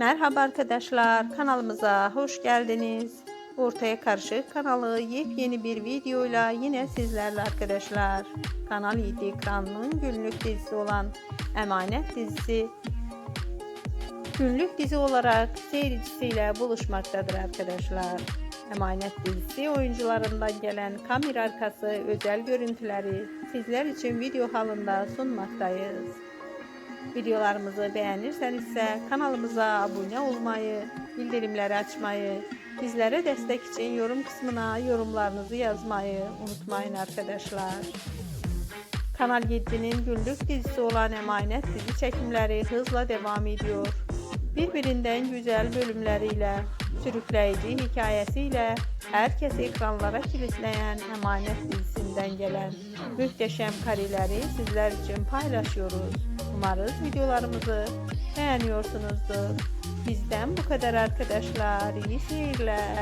Merhaba arkadaşlar, kanalımıza hoş geldiniz. Ortaya Karışık kanalı yepyeni bir videoyla yine sizlerle arkadaşlar. Kanal 7 ekranının günlük dizisi olan Emanet dizisi günlük dizi olarak seyircisiyle buluşmaktadır arkadaşlar. Emanet dizisi oyuncularından gelen kamera arkası özel görüntüleri sizler için video halinde sunmaktayız. Videolarımızı beğenirseniz ise kanalımıza abone olmayı, bildirimleri açmayı, bizlere destek için yorum kısmına yorumlarınızı yazmayı unutmayın arkadaşlar. Kanal 7'nin günlük dizisi olan Emanet dizi çekimleri hızla devam ediyor. Birbirinden güzel bölümleriyle, sürükleyici hikayesiyle herkesi ekranlara kilitleyen Emanet dizisinden gelen muhteşem kareleri sizler için paylaşıyoruz. Umarız videolarımızı beğeniyorsunuzdur. Bizden bu kadar arkadaşlar. İyi seyirler.